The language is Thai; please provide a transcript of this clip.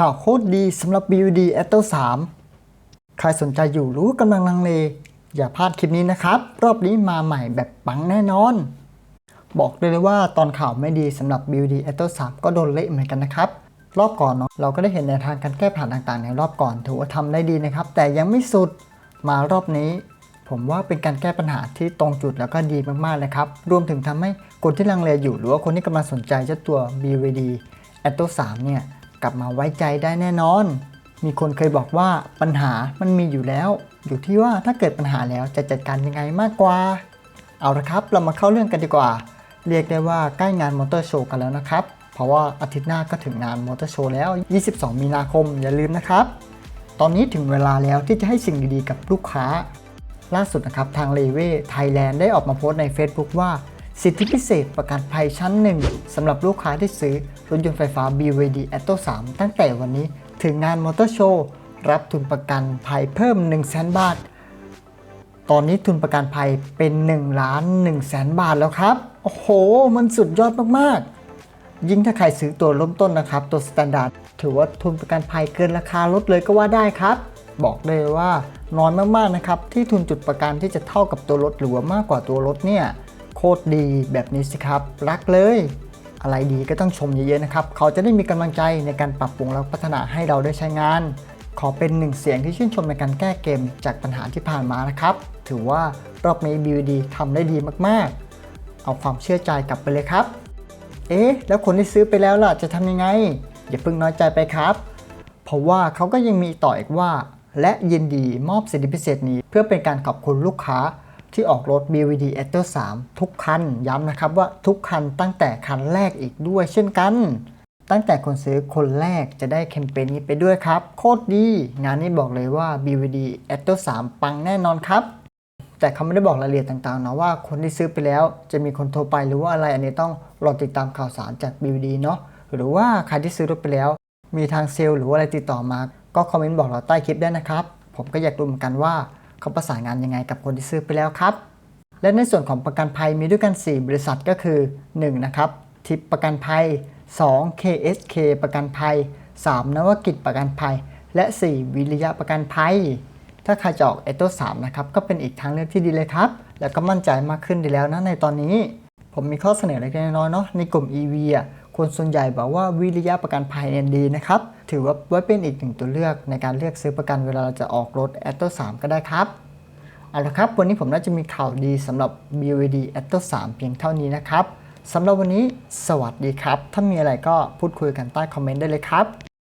ข่าวโคตรดีสำหรับ BUD a t o 3 ใครสนใจอยู่รู้กำลังลังเล อย่าพลาดคลิปนี้นะครับ รอบนี้มาใหม่แบบปังแน่นอน บอกเลยเลยว่าตอนข่าวไม่ดีสำหรับ BUD a t o 3 ก็โดนเละเหมือนกันนะครับ รอบก่อนเนาะเราก็ได้เห็นแนวทางการแก้ปัญหาต่างๆ ในรอบก่อนถือว่าทำได้ดีนะครับ แต่ยังไม่สุดมารอบนี้ ผมว่าเป็นการแก้ปัญหาที่ตรงจุดแล้วก็ดีมากๆเลยครับรวมถึงทำให้คนที่ลังเลอยู่หรือว่าคนที่กำลังสนใจเจ้าตัว BVD a t o 3 เนี่ย กลับมาไว้ใจได้แน่นอน มีคนเคยบอกว่าปัญหามันมีอยู่แล้ว อยู่ที่ว่าถ้าเกิดปัญหาแล้วจะจัดการยังไงมากกว่า เอาละครับ เรามาเข้าเรื่องกันดีกว่า เรียกได้ว่าใกล้งานมอเตอร์โชว์กันแล้วนะครับ เพราะว่าอาทิตย์หน้าก็ถึงงานมอเตอร์โชว์แล้ว 22 มีนาคมอย่าลืมนะครับ ตอนนี้ถึงเวลาแล้วที่จะให้สิ่งดีๆกับลูกค้า ล่าสุดนะครับทางเลเว่ไทยแลนด์ได้ออกมาโพสต์ใน Facebook ว่า สิทธิพิเศษประกันภัยชั้นหนึ่งสำหรับลูกค้าที่ซื้อรถยนต์ไฟฟ้า BYD Atto 3 ตั้งแต่วันนี้ถึงงานมอเตอร์โชว์รับทุนประกันภัยเพิ่ม 1 0 0 0 0แบาท ตอนนี้ทุนประกันภัยเป็น1ล้าน1แสนบาทแล้วครับ โอ้โห มันสุดยอดมากๆ ยิ่งถ้าใครซื้อตัวเริ่มต้นนะครับ ตัวสแตนดาร์ดถือว่าทุนประกันภัยเกินราคารถเลยก็ว่าได้ครับ บอกเลยว่าน้อยมากๆนะครับที่ทุนจุดประกันที่จะเท่ากับตัวรถหรือว่ามากกว่าตัวรถเนี่ย ตรดีแบบนี้สิครับ รักเลย อะไรดีก็ต้องชมเยอะๆนะครับ เขาจะได้มีกำลังใจในการปรับปรุงและพัฒนาให้เราได้ใช้งาน ขอเป็นหนึ่งเสียงที่ชื่นชมในการแก้เกมจากปัญหาที่ผ่านมานะครับ ถือว่ารอบนี้ BUD ทำได้ดีมากๆ เอาความเชื่อใจกลับไปเลยครับ เอ๊ะ แล้วคนที่ซื้อไปแล้วล่ะจะทำยังไง อย่าเพิ่งน้อยใจไปครับ เพราะว่าเขาก็ยังมีต่ออีกว่า และยินดีมอบสิทธิพิเศษนี้เพื่อเป็นการขอบคุณลูกค้า ที่ออกรถ BVD a t o 3ทุกคัน ย้ำนะครับว่าทุกคันตั้งแต่คันแรกอีกด้วยเช่นกัน ตั้งแต่คนซื้อคนแรกจะได้แคมเปญนี้ไปด้วยครับ โคตรดี งานนี้บอกเลยว่า BVD a t o 3ปังแน่นอนครับ แต่เขาไม่ได้บอกรายละเอียดต่างๆนะว่าคนที่ซื้อไปแล้วจะมีคนโทรไปหรือว่าอะไรอันนี้ต้องรอติดตามข่าวสารจาก BVD เนาะหรือว่าใครที่ซื้อรถไปแล้ว มีทางเซลล์หรือว่าอะไรติดต่อมา ก็คอมเมนต์บอกเราใต้คลิปได้นะครับ ผมก็อยากรู้เหมือนกันว่า เขาประสานงานยังไงกับคนที่ซื้อไปแล้วครับ และในส่วนของประกันภัยมีด้วยกัน 4 บริษัทก็คือ 1. นะครับทิปประกันภัย 2. KSK ประกันภัย 3. นวกิจประกันภัย และ 4. วิริยะประกันภัย ถ้าใครจะออกเอโต3นะครับก็เป็นอีกทางเลือกที่ดีเลยครับ แล้วก็มั่นใจมากขึ้นดีแล้วนะในตอนนี้ ผมมีข้อเสนอเล็กน้อยๆเนาะในกลุ่ม EV อะคนส่วนใหญ่บอกว่าวิริยะประกันภัยเนี่ยดีนะครับ ถือว่าไว้เป็นอีกหนึ่งตัวเลือกในการเลือกซื้อประกันเวลาเราจะออกรถ a t o 3 ก็ได้ครับเอาละครับ วันนี้ผมน่าจะมีข่าวดีสำหรับ BVD a t o 3 เพียงเท่านี้นะครับสำหรับวันนี้สวัสดีครับ ถ้ามีอะไรก็พูดคุยกันใต้คอมเมนต์ได้เลยครับ